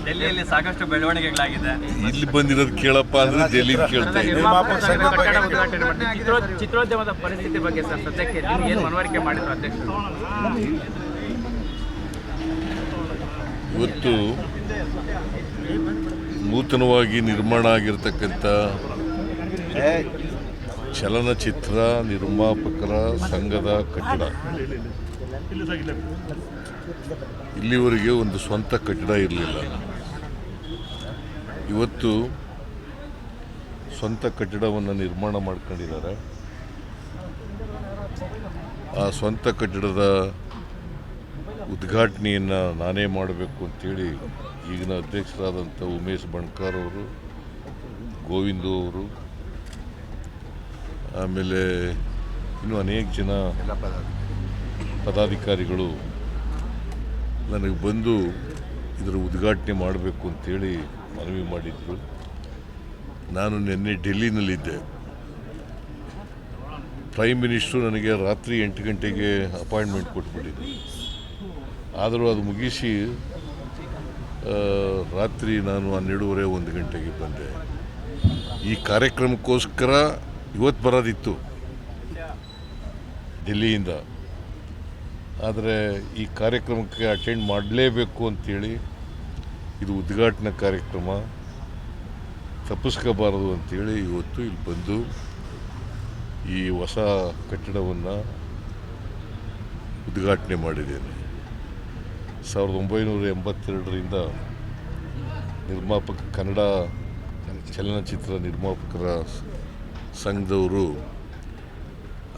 ಡೆಲ್ಲಿಯಲ್ಲಿ ಸಾಕಷ್ಟು ಬೆಳವಣಿಗೆಗಳಾಗಿದೆ ಇಲ್ಲಿ ಬಂದಿರೋದು ಕೇಳಪ್ಪ ಅಂದ್ರೆ ಡೆಲ್ಲಿ ಕೇಳ್ತಾ ಇದ್ದೆ ನಿರ್ಮಾಪಕ ಸಂಘ ಉದ್ಘಾಟನೆ ಮಾಡ್ತೀವಿ. ಚಿತ್ರೋದ್ಯಮದ ಪರಿಸ್ಥಿತಿ ಬಗ್ಗೆ ಸರ್ ಸದ್ಯಕ್ಕೆ ಏನು ಮನವರಿಕೆ ಮಾಡಿದ್ರು ಅಧ್ಯಕ್ಷರು ಇವತ್ತು ನೂತನವಾಗಿ ನಿರ್ಮಾಣ ಆಗಿರ್ತಕ್ಕಂಥ ಚಲನಚಿತ್ರ ನಿರ್ಮಾಪಕರ ಸಂಘದ ಕಟ್ಟಡ. ಇಲ್ಲಿವರೆಗೆ ಒಂದು ಸ್ವಂತ ಕಟ್ಟಡ ಇರಲಿಲ್ಲ. ಇವತ್ತು ಸ್ವಂತ ಕಟ್ಟಡವನ್ನು ನಿರ್ಮಾಣ ಮಾಡ್ಕೊಂಡಿದ್ದಾರೆ. ಆ ಸ್ವಂತ ಕಟ್ಟಡದ ಉದ್ಘಾಟನೆಯನ್ನು ನಾನೇ ಮಾಡಬೇಕು ಅಂತೇಳಿ ಈಗಿನ ಅಧ್ಯಕ್ಷರಾದಂಥ ಉಮೇಶ್ ಬಣ್ಕಾರ್ ಅವರು, ಗೋವಿಂದು ಅವರು ಆಮೇಲೆ ಇನ್ನೂ ಅನೇಕ ಜನ ಪದಾಧಿಕಾರಿಗಳು ನನಗೆ ಬಂದು ಇದರ ಉದ್ಘಾಟನೆ ಮಾಡಬೇಕು ಅಂತೇಳಿ ಮನವಿ ಮಾಡಿದರು. ನಾನು ನಿನ್ನೆ ಡೆಲ್ಲಿನಲ್ಲಿದ್ದೆ. ಪ್ರೈಮ್ ಮಿನಿಸ್ಟ್ರು ನನಗೆ ರಾತ್ರಿ ಎಂಟು ಗಂಟೆಗೆ ಅಪಾಯಿಂಟ್ಮೆಂಟ್ ಕೊಟ್ಬಿಟ್ಟಿದ್ದೆ ಆದರೂ ಅದು ಮುಗಿಸಿ ರಾತ್ರಿ ನಾನು ಹನ್ನೆರಡೂವರೆ ಒಂದು ಗಂಟೆಗೆ ಬಂದೆ. ಈ ಕಾರ್ಯಕ್ರಮಕ್ಕೋಸ್ಕರ ಇವತ್ತು ಬರೋದಿತ್ತು ಡೆಲ್ಲಿಯಿಂದ ಆದರೆ ಈ ಕಾರ್ಯಕ್ರಮಕ್ಕೆ ಅಟೆಂಡ್ ಮಾಡಲೇಬೇಕು ಅಂತೇಳಿ ಇದು ಉದ್ಘಾಟನಾ ಕಾರ್ಯಕ್ರಮ. ತಪ್ಪಿಸ್ಕೋಬಾರದು ಅಂತೇಳಿ ಇವತ್ತು ಇಲ್ಲಿ ಬಂದು ಈ ಹೊಸ ಕಟ್ಟಡವನ್ನು ಉದ್ಘಾಟನೆ ಮಾಡಿದ್ದೇನೆ. ಸಾವಿರದ ಒಂಬೈನೂರ ಎಂಬತ್ತೆರಡರಿಂದ ನಿರ್ಮಾಪಕ ಕನ್ನಡ ಚಲನಚಿತ್ರ ನಿರ್ಮಾಪಕರ ಸಂಘದವರು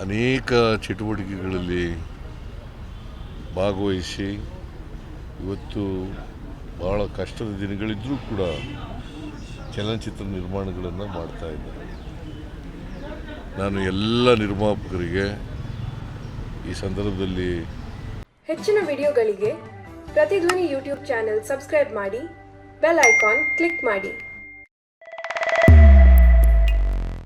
ಅನೇಕ ಚಟುವಟಿಕೆಗಳಲ್ಲಿ ಭಾಗವಹಿಸಿ ಇವತ್ತು ಭಾಳ ಕಷ್ಟದ ದಿನಗಳಿದ್ದರೂ ಕೂಡ ಚಲನಚಿತ್ರ ನಿರ್ಮಾಣಗಳನ್ನು ಮಾಡ್ತಾ ಇದ್ದಾರೆ. ನಾನು ಎಲ್ಲ ನಿರ್ಮಾಪಕರಿಗೆ ಈ ಸಂದರ್ಭದಲ್ಲಿ ಹೆಚ್ಚಿನ ವಿಡಿಯೋಗಳಿಗೆ ಪ್ರತಿಧ್ವನಿ ಯೂಟ್ಯೂಬ್ ಚಾನೆಲ್ ಸಬ್ಸ್ಕ್ರೈಬ್ ಮಾಡಿ, ಬೆಲ್ ಐಕಾನ್ ಕ್ಲಿಕ್ ಮಾಡಿ.